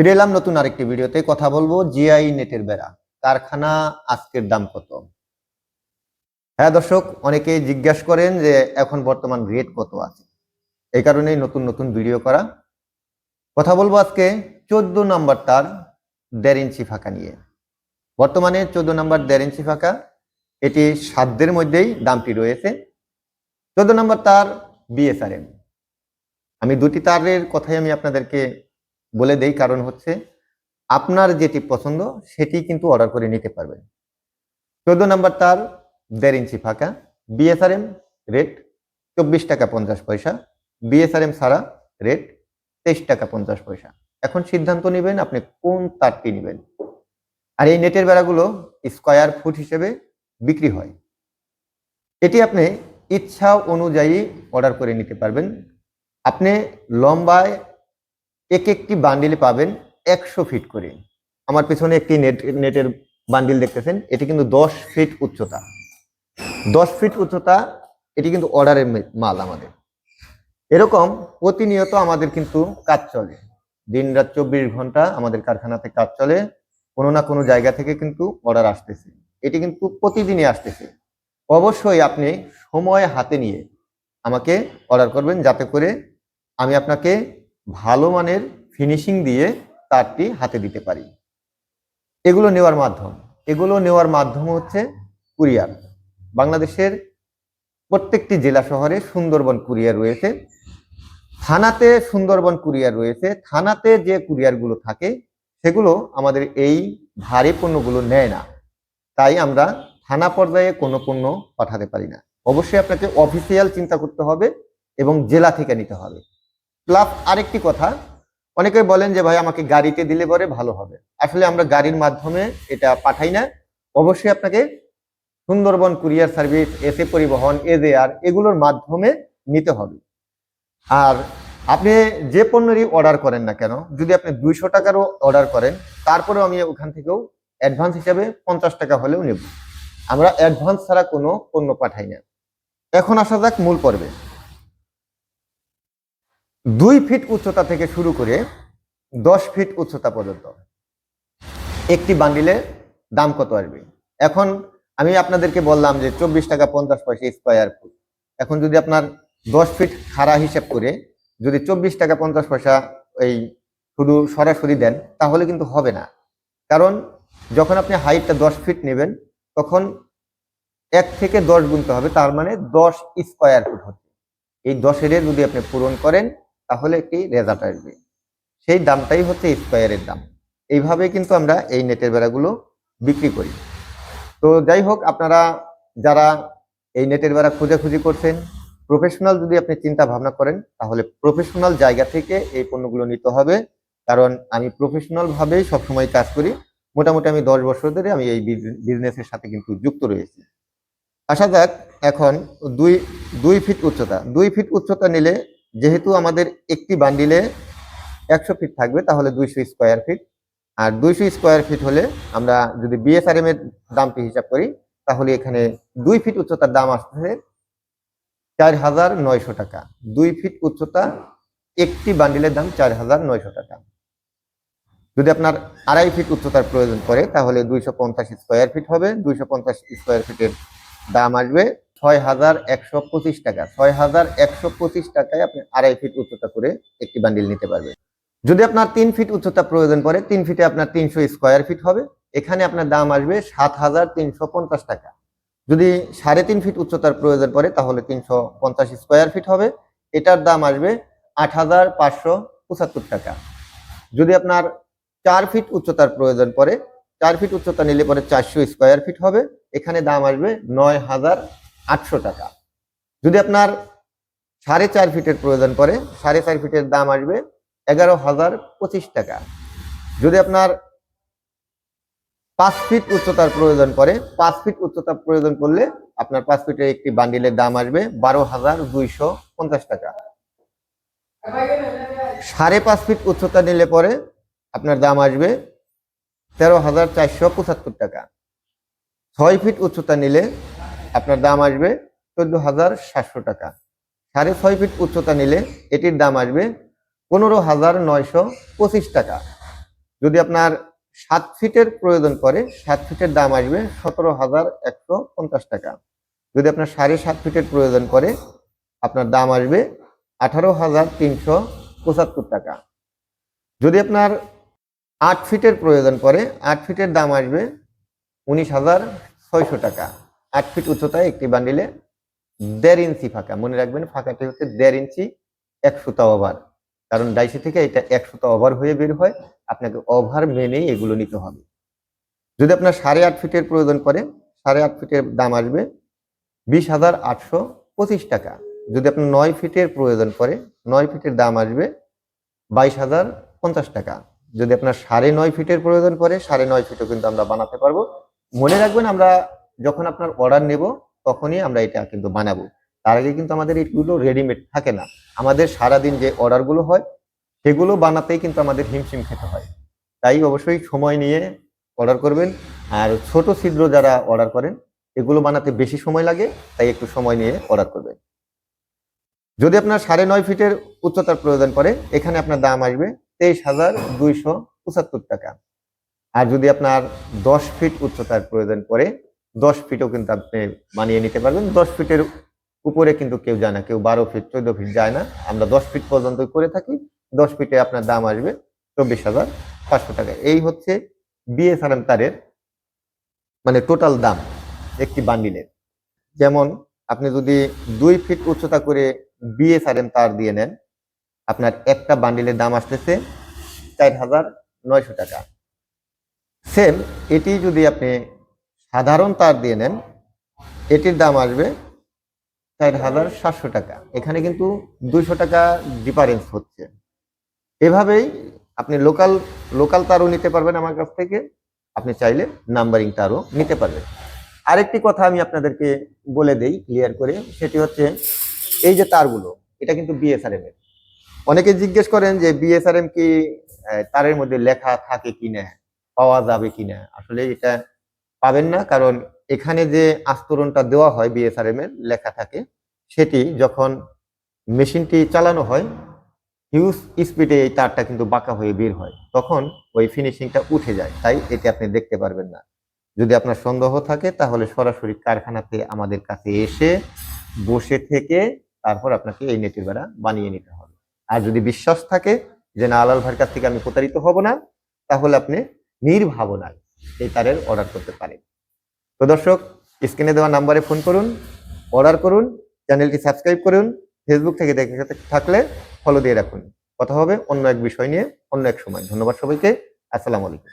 ফিরে এলাম নতুন আরেকটি ভিডিওতে। কথা বলব জিআই নেটের বেড়া। কারখানা আজকের দাম কত? হ্যাঁ দর্শক, অনেকেই জিজ্ঞাসা করেন যে এখন বর্তমান রেট কত আছে? এই কারণেই নতুন নতুন ভিডিও করা। কথা বলব আজকে চোদ্দ নাম্বার তার দেড় ইঞ্চি ফাঁকা নিয়ে। বর্তমানে চোদ্দ নাম্বার দেড় ইঞ্চি ফাঁকা। এটি সাধ্যের মধ্যেই দামটি রয়েছে। চোদ্দ নাম্বার তার বিএসআরএম আমি দুটি তারের কথাই আমি আপনাদেরকে বলে দেই কারণ হচ্ছে আপনার যেটি পছন্দ সেটি কিন্তু অর্ডার করে নিতে পারবেন। চোদ্দ নাম্বার তার, দেড় ইঞ্চি ফাঁকা বিএসআরএম রেট চব্বিশ টাকা পঞ্চাশ পয়সা বিএসআরএম ছাড়া রেট তেইশ টাকা পঞ্চাশ পয়সা। এখন সিদ্ধান্ত নেবেন আপনি কোন তারটি নেবেন। আর এই নেটের বেড়াগুলো স্কয়ার ফুট হিসেবে বিক্রি হয়। এটি আপনি ইচ্ছা অনুযায়ী অর্ডার করে নিতে পারবেন। আপনি লম্বায় এক একটি বান্ডিলে পাবেন একশো ফিট করে। আমার পেছনে একটি নেট নেটের বান্ডিল দেখতেছেন, এটি কিন্তু দশ ফিট উচ্চতা। দশ ফিট উচ্চতা, এটি কিন্তু অর্ডারের মাল আমাদের। এরকম প্রতিনিয়ত আমাদের কিন্তু কাজ চলে। দিন রাত চব্বিশ ঘণ্টা আমাদের কারখানাতে কাজ চলে, কোনো না কোনো জায়গা থেকে কিন্তু অর্ডার আসতেছে। এটি কিন্তু প্রতিদিনই আসতেছে। অবশ্যই আপনি সময় হাতে নিয়ে আমাকে অর্ডার করবেন, যাতে করে আমি আপনাকে ভালো মানের ফিনিশিং দিয়ে তারটি হাতে দিতে পারি। এগুলো নেওয়ার মাধ্যম। এগুলো নেওয়ার মাধ্যম হচ্ছে কুরিয়ার। বাংলাদেশের প্রত্যেকটি জেলা শহরে সুন্দরবন কুরিয়ার রয়েছে। থানাতে সুন্দরবন কুরিয়ার রয়েছে। থানাতে যে কুরিয়ারগুলো থাকে, সেগুলো আমাদের এই ভারী পণ্যগুলো নেয় না। তাই আমরা থানা পর্যায়ে কোনো পণ্য পাঠাতে পারি না। অবশ্যই আপনাকে অফিসিয়াল চিন্তা করতে হবে এবং জেলা থেকে নিতে হবে। প্লাস আরেকটি কথা অনেকে বলেন যে, ভাই, আমাকে গাড়িতে দিলে পরে ভালো হবে। আসলে আমরা গাড়ির মাধ্যমে এটা পাঠাই না। অবশ্যই আপনাকে সুন্দরবন কুরিয়ার সার্ভিস এসে পরিবহন, এজেআর এগুলোর মাধ্যমে নিতে হবে। আর আপনি যে পণ্যেরই অর্ডার করেন না কেন, যদি আপনি দুইশো টাকারও অর্ডার করেন, তারপরেও আমি ওখান থেকেও অ্যাডভান্স হিসাবে পঞ্চাশ টাকা হলেও নেব। আমরা অ্যাডভান্স ছাড়া কোনো পণ্য পাঠাই না। এখন আসা যাক মূল পর্বে। দুই ফিট উচ্চতা থেকে শুরু করে দশ ফিট উচ্চতা পর্যন্ত। একটি বান্ডিলে দাম কত আসবে? এখন আমি আপনাদেরকে বললাম যে চব্বিশ টাকা পঞ্চাশ পয়সা স্কোয়ার ফুট এখন যদি আপনার দশ ফিট খাড়া হিসাব করে যদি চব্বিশ টাকা পঞ্চাশ পয়সা এই শুধু সরাসরি দেন, তাহলে কিন্তু হবে না। কারণ যখন আপনি হাইটটা দশ ফিট নেবেন, তখন এক থেকে দশ গুনতে হবে, তার মানে দশ স্কোয়ার ফুট হচ্ছে। এই দশের যদি আপনি পূরণ করেন তাহলে একটি রেজাল্ট আসবে। সেই দামটাই হচ্ছে স্কোয়ারের দাম। এইভাবে কিন্তু আমরা এই নেটের বেড়াগুলো বিক্রি করি। তো যাই হোক, আপনারা যারা এই নেটের বেড়া খোঁজাখুঁজি করছেন প্রফেশনাল যদি আপনি চিন্তা ভাবনা করেন, তাহলে প্রফেশনাল জায়গা থেকে এই পণ্যগুলো নিতে হবে। কারণ আমি প্রফেশনাল ভাবেই সবসময় কাজ করি। মোটামুটি আমি দশ বছর ধরে আমি এই বিজনেসের সাথে কিন্তু যুক্ত রয়েছি। আসা যাক, এখন দুই দুই ফিট উচ্চতা। দুই ফিট উচ্চতা নিলে যেহেতু আমাদের একটি বান্ডিলে একশো ফিট থাকবে, তাহলে দুইশো স্কোয়ার ফিট। আর দুইশো স্কোয়ার ফিট হলে আমরা যদি বিএসআরএম এর দামটি হিসাব করি, তাহলে এখানে দুই ফিট উচ্চতার দাম আসছে চার হাজার নয়শো টাকা। দুই ফিট উচ্চতা একটি বান্ডিলের দাম চার হাজার নয়শো টাকা। যদি আপনার আড়াই ফিট উচ্চতার প্রয়োজন পড়ে, তাহলে দুইশো পঞ্চাশ স্কোয়ার ফিট হবে, দুইশো পঞ্চাশ স্কোয়ার ফিটের দাম আসবে ছয় হাজার একশো পঁচিশ টাকা। ছয় হাজার একশো পঁচিশ টাকায় আপনি আড়াই ফিট উচ্চতা করে একটি বান্ডিল নিতে পারবেন। যদি আপনার তিন ফিট উচ্চতা প্রয়োজন পড়ে, তিন ফিটে আপনার তিনশো স্কোয়ার ফিট হবে। এখানে আপনার দাম আসবে সাত হাজার তিনশো পঞ্চাশ টাকা। যদি সাড়ে তিন ফিট উচ্চতার প্রয়োজন পড়ে, তাহলে তিনশো পঞ্চাশ স্কোয়ার ফিট হবে। এটার দাম আসবে আট হাজার পাঁচশো পঁচাত্তর টাকা। যদি আপনার চার ফিট উচ্চতার প্রয়োজন পড়ে, চার ফিট উচ্চতা নিলে পরে চারশো স্কোয়ার ফিট হবে। এখানে দাম আসবে নয় হাজার আটশো টাকা। যদি আপনার সাড়ে চার ফিটের প্রয়োজন পড়ে, সাড়ে চার ফিটের দাম আসবে এগারো হাজার পঁচিশ টাকা। যদি আপনার পাঁচ ফিট উচ্চতার প্রয়োজন পড়ে, পাঁচ ফিট উচ্চতার প্রয়োজন পড়লে আপনার পাঁচ ফিটের একটি বান্ডিলের দাম আসবে বারো হাজার দুইশো পঞ্চাশ টাকা। সাড়ে পাঁচ ফিট উচ্চতা নিলে পরে আপনার দাম আসবে তেরো হাজার চারশো পঁচাত্তর টাকা। ছয় ফিট উচ্চতা নিলে আপনার দাম আসবে চোদ্দ হাজার সাতশো টাকা। সাড়ে ছয় ফিট উচ্চতা নিলে এটির দাম আসবে পনেরো হাজার নয়শো পঁচিশ টাকা। যদি আপনার সাত ফিটের প্রয়োজন পড়ে, সাত ফিটের দাম আসবে সতেরো হাজার একশো পঞ্চাশ টাকা। যদি আপনার সাড়ে সাত ফিটের প্রয়োজন পড়ে, আপনার দাম আসবে আঠারো হাজার তিনশো পঁচাত্তর টাকা। যদি আপনার আট ফিটের প্রয়োজন পড়ে, আট ফিটের দাম আসবে উনিশ হাজার ছয়শো টাকা। আট ফিট উচ্চতায় একটি বান্ডিলে দেড় ইঞ্চি ফাঁকা। মনে রাখবেন, ফাঁকাটি হচ্ছে দেড় ইঞ্চি, এক সুতা ওভার। কারণ ডাইসি থেকে এটা এক সুতা ওভার হয়ে বের হয়, আপনাকে ওভার মেনেই এগুলো নিতে হবে। যদি আপনার সাড়ে আট ফিটের প্রয়োজন পড়ে, সাড়ে আট ফিটের দাম আসবে বিশ হাজার আটশো পঁচিশ টাকা। যদি আপনার নয় ফিটের প্রয়োজন পড়ে, নয় ফিটের দাম আসবে বাইশ হাজার পঞ্চাশ টাকা। যদি আপনার সাড়ে নয় ফিটের প্রয়োজন পড়ে, সাড়ে নয় ফিটও কিন্তু আমরা বানাতে পারব। মনে রাখবেন, আমরা যখন আপনার অর্ডার নেব, তখনই আমরা এটা কিন্তু বানাবো। তার আগে কিন্তু আমাদের এগুলো রেডিমেড থাকে না। আমাদের সারাদিন যে অর্ডারগুলো হয়, সেগুলো বানাতেই কিন্তু আমাদের হিমশিম খেতে হয়। তাই অবশ্যই সময় নিয়ে অর্ডার করবেন। আর ছোট ছিদ্র যারা অর্ডার করেন, এগুলো বানাতে বেশি সময় লাগে, তাই একটু সময় নিয়ে অর্ডার করবেন। যদি আপনার সাড়ে নয় ফিটের উচ্চতার প্রয়োজন পড়ে, এখানে আপনার দাম আসবে তেইশ হাজার দুইশো পঁচাত্তর টাকা। আর যদি আপনার দশ ফিট উচ্চতার প্রয়োজন পড়ে দশ ফিটও কিন্তু আপনি বানিয়ে নিতে পারবেন। দশ ফিটের উপরে কিন্তু কেউ যায় না, কেউ বারো ফিট চোদ্দ ফিট যায় না। আমরা দশ ফিট পর্যন্ত করে থাকি, দশ ফিটে আপনার দাম আসবে চব্বিশ হাজার পাঁচশো টাকা। এই হচ্ছে বিএসআরএম তারের মানে টোটাল দাম একটি বান্ডিলের যেমন আপনি যদি দুই ফিট উচ্চতা করে বিএসআরএম তার দিয়ে নেন, আপনার একটা বান্ডিলের দাম আসতেছে চার হাজার নয়শো টাকা। সেম এটি যদি আপনি সাধারণ তার দিয়ে নেন। এটির দাম আসবে চার হাজার সাতশো টাকা। এখানে কিন্তু দুইশো টাকা ডিফারেন্স হচ্ছে। এভাবেই আপনি লোকাল লোকাল তারও নিতে পারবেন আমার কাছ থেকে। আপনি চাইলে নাম্বারিং তারও নিতে পারবেন। আরেকটি কথা আমি আপনাদেরকে বলে দেই ক্লিয়ার করে, সেটি হচ্ছে এই যে তারগুলো, এটা কিন্তু বিএসআরএম এর। অনেকে জিজ্ঞেস করেন যে বিএসআরএম কি তারের মধ্যে লেখা থাকে কিনা, পাওয়া যাবে কিনা? আসলে এটা পাবেন না, কারণ এখানে যে আস্তরণটা দেওয়া হয় বিএসআরএম এর লেখা থাকে, সেটি যখন মেশিনটি চালানো হয় হিউজ স্পিডে এই তারটা কিন্তু বাঁকা হয়ে বের হয়, তখন ওই ফিনিশিংটা উঠে যায়। তাই এটি আপনি দেখতে পারবেন না। যদি আপনার সন্দেহ থাকে, তাহলে সরাসরি কারখানাতে আমাদের কাছে এসে বসে থেকে তারপর আপনাকে এই নেটের বেড়া বানিয়ে নিতে হবে। আর যদি বিশ্বাস থাকে যে না, আলাল ভাইয়ের কাছ থেকে আমি প্রতারিত হব না, তাহলে আপনি নির্ভাবনায় এই তারের অর্ডার করতে পারেন তো দর্শক স্ক্রিনে দেওয়া নাম্বারে ফোন করুন অর্ডার করুন চ্যানেলটি সাবস্ক্রাইব করুন ফেসবুক থেকে দেখে থাকলে ফলো দিয়ে রাখুন। কথা হবে অন্য এক বিষয় নিয়ে, অন্য এক সময়। ধন্যবাদ সবাইকে। আসসালামু আলাইকুম।